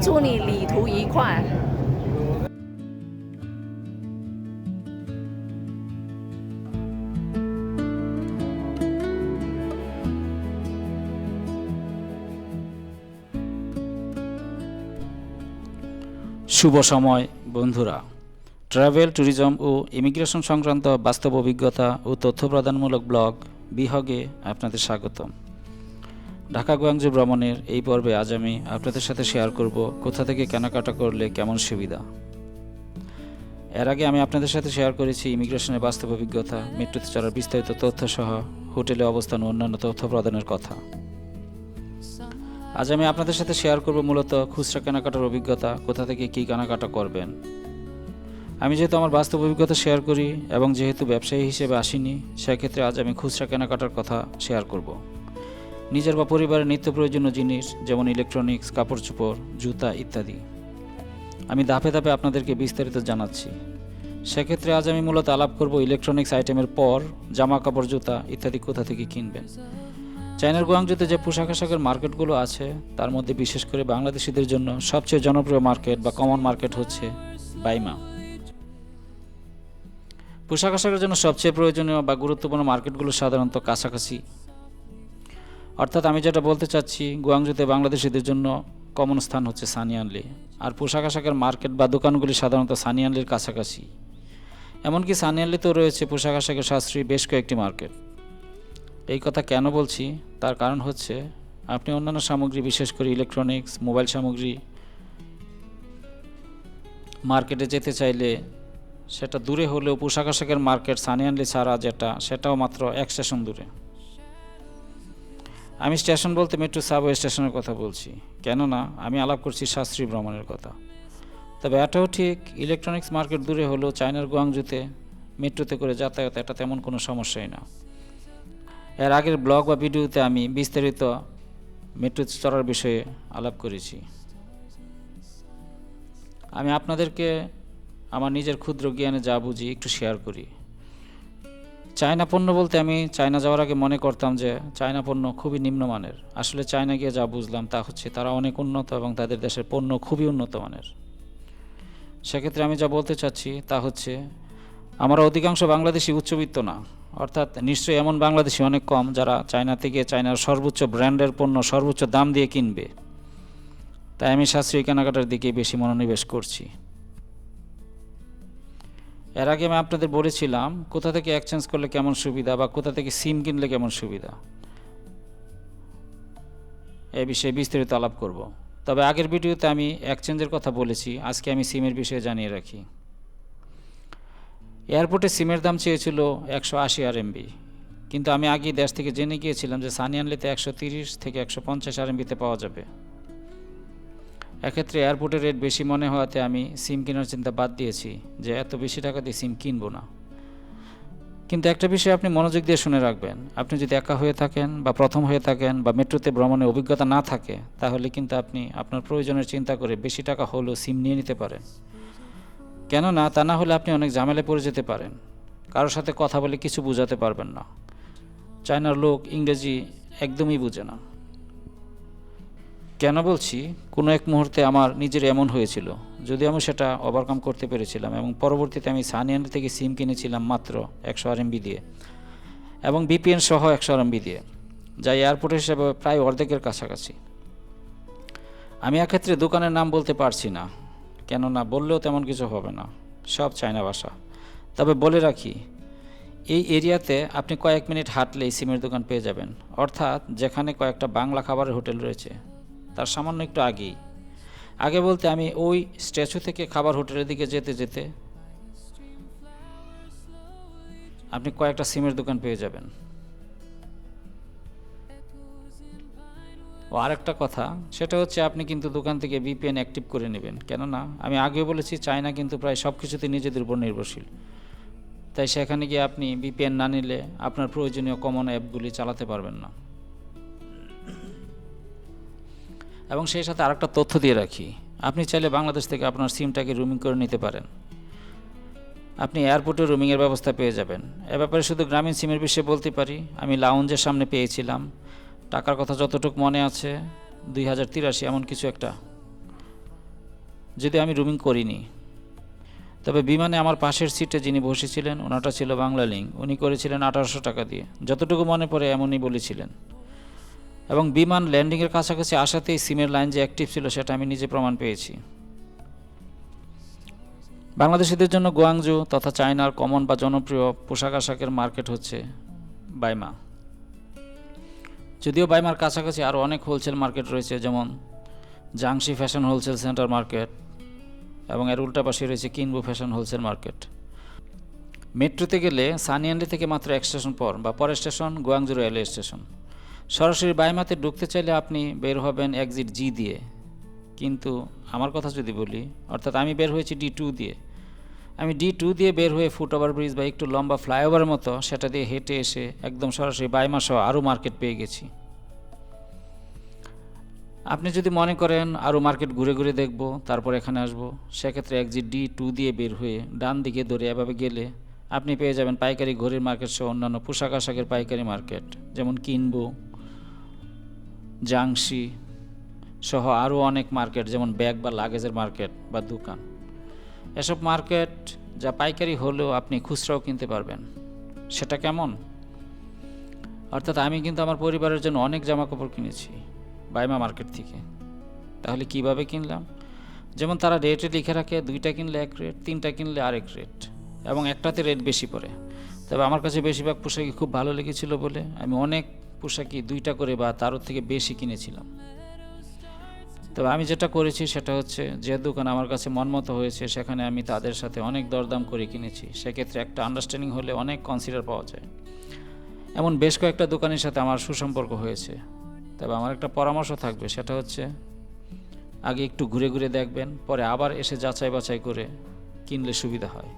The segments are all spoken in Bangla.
祝你旅途愉快。 শুভ সময় বন্ধুরা ট্রাভেল ট্যুরিজম ও ইমিগ্রেশন সংক্রান্ত বাস্তব অভিজ্ঞতা ও তথ্য প্রদানমূলক ব্লগ বিহগে আপনাদের স্বাগতম ঢাকা গোয়াংজু ভ্রমণের এই পর্বে আজ আমি আপনাদের সাথে শেয়ার করব কোথা থেকে কেনাকাটা করলে কেমন সুবিধা। এর আগে আমি আপনাদের সাথে শেয়ার করেছি ইমিগ্রেশনের বাস্তব অভিজ্ঞতা, মেট্রোতে চড়ার বিস্তারিত তথ্য সহ হোটেলে অবস্থান অন্যান্য তথ্য প্রদানের কথা। আজ আমি আপনাদের সাথে শেয়ার করব মূলত খুচরা কেনাকাটার অভিজ্ঞতা, কোথা থেকে কী কেনাকাটা করবেন। আমি যেহেতু আমার বাস্তব অভিজ্ঞতা শেয়ার করি এবং যেহেতু ব্যবসায়ী হিসেবে আসিনি, সেক্ষেত্রে আজ আমি খুচরা কেনাকাটার কথা শেয়ার করব। নিজের বা পরিবারের নিত্য প্রয়োজনীয় জিনিস, যেমন ইলেকট্রনিক্স কাপড় চোপড়, জুতা ইত্যাদি। আমি ধাপে ধাপে আপনাদেরকে বিস্তারিত জানাচ্ছি। সেক্ষেত্রে আজ আমি মূলত আলাপ করব ইলেকট্রনিক্স আইটেমের পর জামা কাপড় জুতা ইত্যাদি কোথা থেকে কিনবেন। চায়নার গুয়াংজুতে যে পোশাক আশাকের মার্কেটগুলো আছে, তার মধ্যে বিশেষ করে বাংলাদেশিদের জন্য সবচেয়ে জনপ্রিয় মার্কেট বা কমন মার্কেট হচ্ছে বাইমা। পোশাক আশাকের জন্য সবচেয়ে প্রয়োজনীয় বা গুরুত্বপূর্ণ মার্কেটগুলো সাধারণত কাছাকাছি অর্থাৎ আমি যেটা বলতে চাচ্ছি, গুয়াংজুতে বাংলাদেশিদের জন্য কমন স্থান হচ্ছে সানিয়ানলি আর পোশাক আশাকের মার্কেট বা দোকানগুলি সাধারণত সানিয়ানলির কাছাকাছি। এমনকি সানিয়ানলিতেও রয়েছে পোশাক আশাকের সাশ্রয়ী বেশ কয়েকটি মার্কেট। এই কথা কেন বলছি? তার কারণ হচ্ছে, আপনি অন্যান্য সামগ্রী, বিশেষ করে ইলেকট্রনিক্স মোবাইল সামগ্রী মার্কেটে যেতে চাইলে, সেটা দূরে হলেও পোশাক আশাকের মার্কেট সানিয়ানলি ছাড়া যেটা, সেটাও মাত্র এক স্টেশন দূরে। আমি স্টেশন বলতে মেট্রো সাবওয়ে স্টেশনের কথা বলছি। কেননা আমি আলাপ করছি শাস্ত্রী ভ্রমণের কথা। তবে এটাও ঠিক ইলেকট্রনিক্স মার্কেট দূরে হলেও চায়নার গুয়াংজুতে মেট্রোতে করে যাতায়াত এটা তেমন কোনো সমস্যাই না। এর আগের ব্লগ বা ভিডিওতে আমি বিস্তারিত মেট্রো চড়ার বিষয়ে আলাপ করেছি। আমি আপনাদেরকে আমার নিজের ক্ষুদ্র জ্ঞানে যা বুঝি একটু শেয়ার করি। চায়না পণ্য বলতে আমি চায়না যাওয়ার আগে মনে করতাম যে চায়না পণ্য খুবই নিম্নমানের। আসলে চায়না গিয়ে যা বুঝলাম তা হচ্ছে তারা অনেক উন্নত এবং তাদের দেশের পণ্য খুবই উন্নত মানের। সেক্ষেত্রে আমি যা বলতে চাচ্ছি তা হচ্ছে, আমরা অধিকাংশ বাংলাদেশি উচ্চবিত্ত না। অর্থাৎ নিশ্চয়ই এমন বাংলাদেশি অনেক কম যারা চায়না থেকে চায়নার সর্বোচ্চ ব্র্যান্ডের পণ্য সর্বোচ্চ দাম দিয়ে কিনবে। তাই আমি সাশ্রয়ী কেনাকাটার দিকে বেশি মনোনিবেশ করছি। এর আগে আমি আপনাদের বলেছিলাম, কোথা থেকে এক্সচেঞ্জ করলে কেমন সুবিধা বা কোথা থেকে সিম কিনলে কেমন সুবিধা? এ বিষয়ে বিস্তারিত আলাপ করব। তবে আগের ভিডিওতে আমি এক্সচেঞ্জের কথা বলেছি, আজকে আমি সিমের বিষয়ে জানিয়ে রাখি। এয়ারপোর্টে সিমের দাম চেয়েছিল একশো আশি আর এমবি কিন্তু আমি আগে দেশ থেকে জেনে গিয়েছিলাম যে সানিয়ানলিতে একশো তিরিশ থেকে একশো পঞ্চাশ আর এমবিতে পাওয়া যাবে। এক্ষেত্রে এয়ারপোর্টের রেট বেশি মনে হওয়াতে আমি সিম কেনার চিন্তা বাদ দিয়েছি যে এত বেশি টাকা দিয়ে সিম কিনবো না। কিন্তু একটা বিষয় আপনি মনোযোগ দিয়ে শুনে রাখবেন। আপনি যদি একা হয়ে থাকেন বা প্রথম হয়ে থাকেন বা মেট্রোতে ভ্রমণের অভিজ্ঞতা না থাকে, তাহলে কিন্তু আপনি আপনার প্রয়োজনের চিন্তা করে বেশি টাকা হলেও সিম নিয়ে নিতে পারেন। কেননা তা না হলে আপনি অনেক ঝামেলায় পড়ে যেতে পারেন। কারোর সাথে কথা বলে কিছু বোঝাতে পারবেন না। চায়নার লোক ইংরেজি একদমই বুঝে না। কেন বলছি? কোনো এক মুহূর্তে আমার নিজের এমন হয়েছিল, যদি আমি সেটা ওভারকাম করতে পেরেছিলাম এবং পরবর্তীতে আমি সানিয়ান থেকে সিম কিনেছিলাম মাত্র একশো আরএমবি দিয়ে এবং বিপিএন সহ একশো আরএমবি দিয়ে, যা এয়ারপোর্ট হিসেবে প্রায় অর্ধেকের কাছাকাছি। আমি এক্ষেত্রে দোকানের নাম বলতে পারছি না, কেননা বললেও তেমন কিছু হবে না, সব চায়না ভাষা। তবে বলে রাখি, এই এরিয়াতে আপনি কয়েক মিনিট হাঁটলেই সিমের দোকান পেয়ে যাবেন, অর্থাৎ যেখানে কয়েকটা বাংলা খাবারের হোটেল রয়েছে। তার সামান্য একটু আগেই। আগে বলতে আমি ওই স্ট্যাচু থেকে খাবার হোটেলের দিকে যেতে যেতে আপনি কয়েকটা সিমের দোকান পেয়ে যাবেন। ও আরেকটা কথা, সেটা হচ্ছে আপনি কিন্তু দোকান থেকে ভিপিএন অ্যাক্টিভ করে নেবেন। কেননা আমি আগেও বলেছি, চায়না কিন্তু প্রায় সব কিছুতে নিজেদের উপর নির্ভরশীল। তাই সেখানে গিয়ে আপনি ভিপিএন না নিলে আপনার প্রয়োজনীয় কমন অ্যাপগুলি চালাতে পারবেন না। এবং সেই সাথে আরেকটা তথ্য দিয়ে রাখি। আপনি চাইলে বাংলাদেশ থেকে আপনার সিমটাকে রুমিং করে নিতে পারেন। আপনি এয়ারপোর্টে রুমিংয়ের ব্যবস্থা পেয়ে যাবেন। এ ব্যাপারে শুধু গ্রামীণ সিমের বিষয়ে বলতে পারি, আমি লাউঞ্জের সামনে পেয়েছিলাম। টাকার কথা যতটুকু মনে আছে, দুই হাজার তিরাশি, এমন কিছু একটা। যদি আমি রুমিং করিনি। তবে বিমানে আমার পাশের সিটে যিনি বসেছিলেন, ওনাটা ছিল বাংলা উনি করেছিলেন আঠারোশো টাকা দিয়ে। যতটুকু মনে পড়ে এমনই বলেছিলেন। এবং বিমান ল্যান্ডিংয়ের কাছাকাছি আসাতেই সিমের লাইন যে অ্যাক্টিভ ছিল সেটা আমি নিজে প্রমাণ পেয়েছি। বাংলাদেশিদের জন্য গোয়াংজু তথা চায়নার কমন বা জনপ্রিয় পোশাক আশাকের মার্কেট হচ্ছে বাইমা। যদিও বাইমার কাছাকাছি আরও অনেক হোলসেল মার্কেট রয়েছে, যেমন জাংশি ফ্যাশন হোলসেল সেন্টার মার্কেট এবং এর উল্টা পাশে রয়েছে কিনবু ফ্যাশন হোলসেল মার্কেট। মেট্রোতে গেলে সানিয়ান্ডি থেকে মাত্র এক স্টেশন পর বা পরের স্টেশন গোয়াংজু রেলওয়ে স্টেশন। সরাসরি বাইমাতে ঢুকতে চাইলে আপনি বের হবেন এক্সিট জি দিয়ে। কিন্তু আমার কথা যদি বলি, অর্থাৎ আমি বের হয়েছি ডি টু দিয়ে। আমি ডি টু দিয়ে বের হয়ে ফুট ওভার ব্রিজ বা একটু লম্বা ফ্লাইওভারের মতো সেটা দিয়ে হেঁটে এসে একদম সরাসরি বাইমা সহ আরও মার্কেট পেয়ে গেছি। আপনি যদি মনে করেন আরও মার্কেট ঘুরে ঘুরে দেখব, তারপর এখানে আসব, সেক্ষেত্রে এক্সিট ডি টু দিয়ে বের হয়ে ডান দিকে ধরে এভাবে গেলে আপনি পেয়ে যাবেন পাইকারি ঘড়ির মার্কেট সহ অন্যান্য পোশাক আশাকের পাইকারি মার্কেট যেমন কিনবো। জাংশি সহ আরও অনেক মার্কেট, যেমন ব্যাগ বা লাগেজের মার্কেট বা দোকান। এসব মার্কেট যা পাইকারি হলেও আপনি খুচরাও কিনতে পারবেন। সেটা কেমন? অর্থাৎ আমি কিন্তু আমার পরিবারের জন্য অনেক জামা কাপড় কিনেছি বাইমা মার্কেট থেকে। তাহলে কীভাবে কিনলাম? যেমন তারা রেটে লিখে রাখে, দুইটা কিনলে এক রেট, তিনটা কিনলে আরেক রেট এবং একটাতে রেট বেশি পড়ে। তবে আমার কাছে বেশিরভাগ পোশাকই খুব ভালো লেগেছিল বলে আমি অনেক পোশাকই দুইটা করে বা তারও থেকে বেশি কিনেছিলাম। তবে আমি যেটা করেছি সেটা হচ্ছে, যে দোকান আমার কাছে মনমতো হয়েছে, সেখানে আমি তাদের সাথে অনেক দরদাম করে কিনেছি। সেক্ষেত্রে একটা আন্ডারস্ট্যান্ডিং হলে অনেক কনসিডার পাওয়া যায়। এমন বেশ কয়েকটা দোকানের সাথে আমার সুসম্পর্ক হয়েছে। তবে আমার একটা পরামর্শ থাকবে, সেটা হচ্ছে, আগে একটু ঘুরে ঘুরে দেখবেন, পরে আবার এসে যাচাই বাছাই করে কিনলে সুবিধা হয়।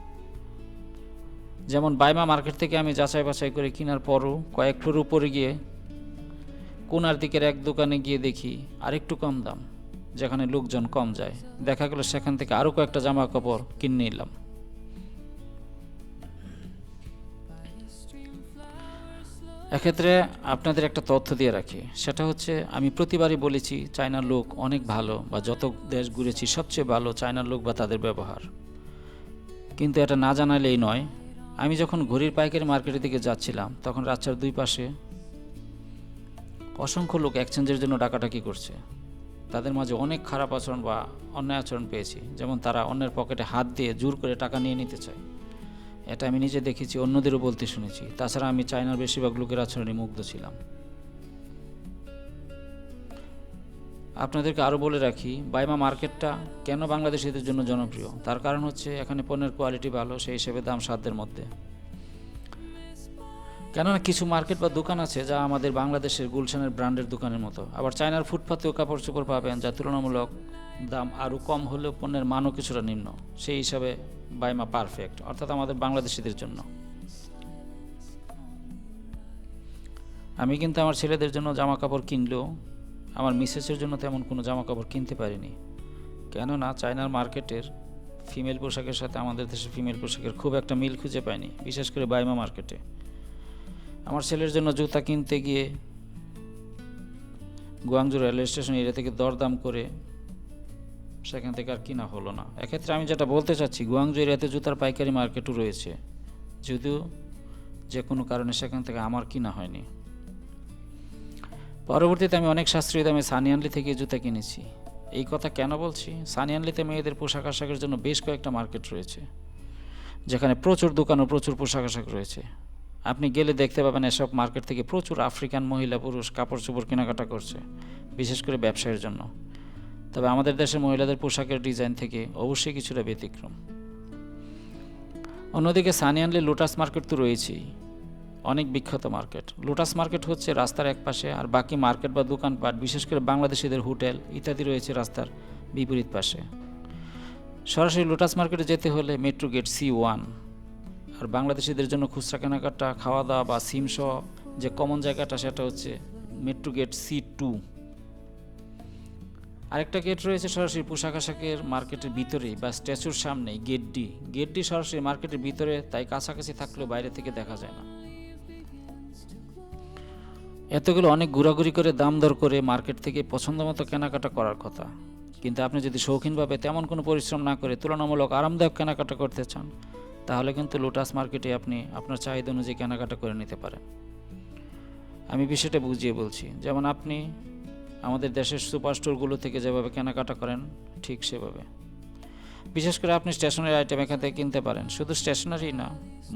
যেমন বাইমা মার্কেট থেকে আমি যাচাই বাছাই করে কেনার পরও কয়েক ফ্লোর উপরে গিয়ে কোনার দিকের এক দোকানে গিয়ে দেখি আরেকটু কম দাম, যেখানে লোকজন কম যায়। দেখা গেল সেখান থেকে আরও কয়েকটা জামা কাপড় কিনে নিলাম। এক্ষেত্রে আপনাদের একটা তথ্য দিয়ে রাখি। সেটা হচ্ছে, আমি প্রতিবারই বলেছি, চায়নার লোক অনেক ভালো বা যত দেশ ঘুরেছি, সবচেয়ে ভালো চায়নার লোক বা তাদের ব্যবহার। কিন্তু এটা না জানালেই নয়, আমি যখন ঘড়ির পাইকারি মার্কেটের দিকে যাচ্ছিলাম, তখন রাস্তার দুই পাশে অসংখ্য লোক এক্সচেঞ্জের জন্য ডাকাডাকি করছে। তাদের মাঝে অনেক খারাপ আচরণ বা অন্যায় আচরণ পেয়েছি, যেমন তারা অন্যের পকেটে হাত দিয়ে জোর করে টাকা নিয়ে নিতে চায়। এটা আমি নিজে দেখেছি, অন্যদেরও বলতে শুনেছি। তাছাড়া আমি চায়নার বেশিরভাগ লোকের আচরণে মুগ্ধ ছিলাম। আপনাদেরকে আরও বলে রাখি বাইমা মার্কেটটা কেন বাংলাদেশিদের জন্য জনপ্রিয়? তার কারণ হচ্ছে, এখানে পণ্যের কোয়ালিটি ভালো, সেই হিসেবে দাম সাধ্যের মধ্যে। কেননা কিছু মার্কেট বা দোকান আছে যা আমাদের বাংলাদেশের গুলশানের ব্র্যান্ডের দোকানের মতো। আবার চায়নার ফুটপাতেও কাপড় চোপড় পাবেন যা তুলনামূলক দাম আরও কম হলেও পণ্যের মানও কিছুটা নিম্ন। সেই হিসাবে বাইমা পারফেক্ট, অর্থাৎ আমাদের বাংলাদেশিদের জন্য। আমি কিন্তু আমার ছেলেদের জন্য জামা কাপড় কিনলেও আমার মিসেসের জন্য তেমন কোনো জামা কাপড় কিনতে পারিনি। কেননা চায়নার মার্কেটের ফিমেল পোশাকের সাথে আমাদের দেশের ফিমেল পোশাকের খুব একটা মিল খুঁজে পাইনি, বিশেষ করে বাইমা মার্কেটে। আমার ছেলের জন্য জুতা কিনতে গিয়ে গুয়াংজু রেলওয়ে স্টেশন এরিয়া থেকে দরদাম করে সেখান থেকে আর কিনা হলো না। এক্ষেত্রে আমি যেটা বলতে চাচ্ছি, গুয়াংজু এরিয়াতে জুতার পাইকারি মার্কেটও রয়েছে। যদিও যে কোনো কারণে সেখান থেকে আমার কিনা হয়নি। পরবর্তীতে আমি অনেক সাশ্রয়ী দামে সানিয়ানলি থেকে জুতা কিনেছি। এই কথা কেন বলছি? সানিয়ানলিতে মেয়েদের পোশাক আশাকের জন্য বেশ কয়েকটা মার্কেট রয়েছে, যেখানে প্রচুর দোকান ও প্রচুর পোশাক আশাক রয়েছে। আপনি গেলে দেখতে পাবেন এসব মার্কেট থেকে প্রচুর আফ্রিকান মহিলা, পুরুষ কাপড় চোপড় কেনাকাটা করছে, বিশেষ করে ব্যবসায়ের জন্য। তবে আমাদের দেশের মহিলাদের পোশাকের ডিজাইন থেকে অবশ্যই কিছুটা ব্যতিক্রম। অন্যদিকে সানিয়ানলি লোটাস মার্কেট তো রয়েছেই, অনেক বিখ্যাত মার্কেট। লোটাস মার্কেট হচ্ছে রাস্তার এক পাশে আর বাকি মার্কেট বা দোকানপাট, বিশেষ করে বাংলাদেশিদের হোটেল ইত্যাদি রয়েছে রাস্তার বিপরীত পাশে। সরাসরি লোটাস মার্কেটে যেতে হলে মেট্রো গেট সি ওয়ান। আর বাংলাদেশিদের জন্য খুচরা কেনাকাটা খাওয়া দাওয়া বা সিম সহ যে কমন জায়গাটা সেটা হচ্ছে মেট্রো গেট সি টু আরেকটা গেট রয়েছে সরাসরি পোশাক আশাকের মার্কেটের ভিতরে বা স্ট্যাচুর সামনে গেট ডি গেট ডি সরাসরি মার্কেটের ভিতরে, তাই কাছাকাছি থাকলেও বাইরে থেকে দেখা যায় না। এতগুলো অনেক ঘোরাঘুরি করে দাম দর করে মার্কেট থেকে পছন্দ মতো কেনাকাটা করার কথা। কিন্তু আপনি যদি শৌখিনভাবে তেমন কোনো পরিশ্রম না করে তুলনামূলক আরামদায়ক কেনাকাটা করতে চান তাহলে কিন্তু লোটাস মার্কেটে আপনি আপনার চাহিদা অনুযায়ী কেনাকাটা করে নিতে পারেন। আমি বিষয়টা বুঝিয়ে বলছি, যেমন আপনি আমাদের দেশের সুপার স্টোরগুলো থেকে যেভাবে কেনাকাটা করেন, ঠিক সেভাবে। বিশেষ করে আপনি স্টেশনারি আইটেম এখান থেকে কিনতে পারেন, শুধু স্টেশনারি না,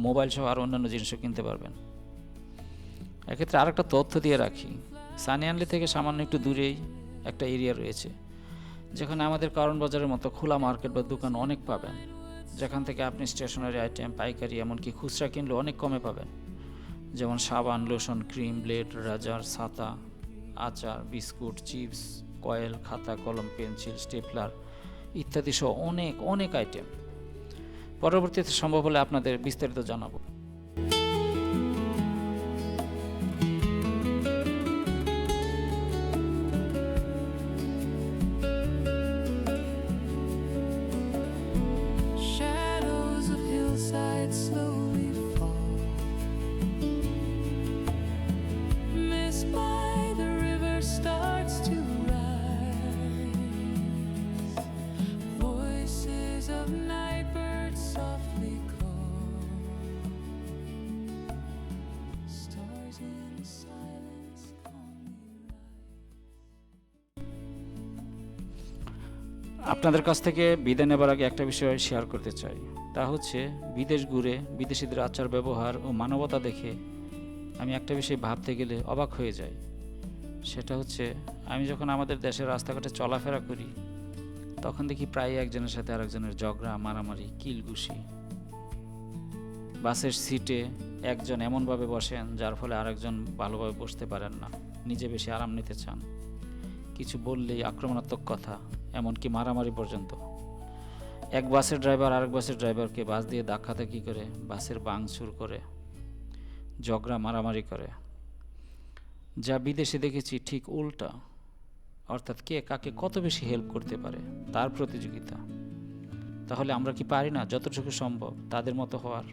মোবাইল সহ আরও অন্যান্য জিনিসও কিনতে পারবেন। এক্ষেত্রে আরেকটা তথ্য দিয়ে রাখি, সানিয়ানলি থেকে সামান্য একটু দূরেই একটা এরিয়া রয়েছে, যেখানে আমাদের কারণ বাজারের মতো খোলা মার্কেট বা দোকান অনেক পাবেন। যেখান থেকে আপনি স্টেশনারি আইটেম, পাইকারি, এমনকি খুচরা কিনলে অনেক কমে পাবেন। যেমন সাবান, লোশন, ক্রিম, ব্লেড, রাজার, ছাতা, আচার, বিস্কুট, চিপস, কয়েল, খাতা, কলম, পেন্সিল, স্টেপলার ইত্যাদি সহ অনেক অনেক আইটেম। পরবর্তীতে সম্ভব হলে আপনাদের বিস্তারিত জানাব। আপনাদের কাছ থেকে বিদায় নেবার আগে একটা বিষয় শেয়ার করতে চাই। তা হচ্ছে, বিদেশ ঘুরে বিদেশিদের আচার ব্যবহার ও মানবতা দেখে আমি একটা বিষয় ভাবতে গেলে অবাক হয়ে যাই। সেটা হচ্ছে, আমি যখন আমাদের দেশের রাস্তাঘাটে চলাফেরা করি, তখন দেখি প্রায় একজনের সাথে আরেকজনের ঝগড়া, মারামারি কিলগুশি বাসের সিটে একজন এমনভাবে বসেন যার ফলে আরেকজন ভালোভাবে বসতে পারেন না, নিজে বেশি আরাম নিতে চান। কিছু বললেই আক্রমণাত্মক কথা, এমনকি মারামারি পর্যন্ত। এক বাসের ড্রাইভার আরেক বাসের ড্রাইভারকে বাস দিয়ে ধাক্কাধাক্কি করে? বাসের বাংচুর করে, ঝগড়া মারামারি করে। যা বিদেশে দেখেছি ঠিক উল্টা, অর্থাৎ কে কাকে কত বেশি হেল্প করতে পারে তার প্রতিযোগিতা। তাহলে আমরা কি পারি না যতটুকু সম্ভব তাদের মতো হওয়ার?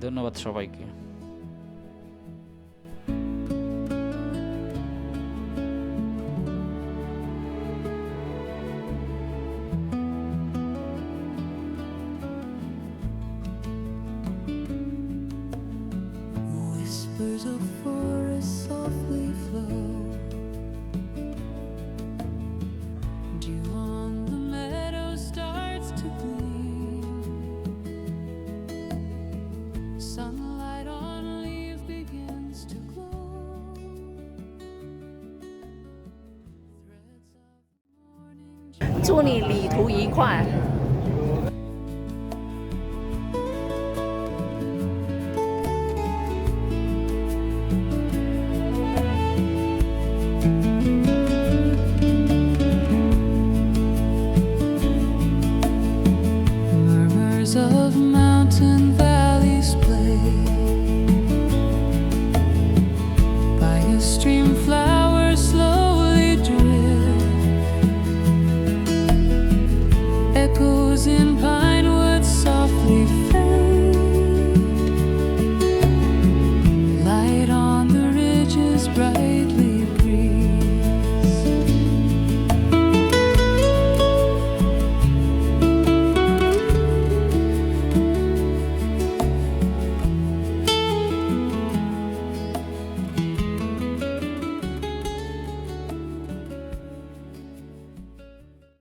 ধন্যবাদ সবাইকে। 祝你旅途愉快。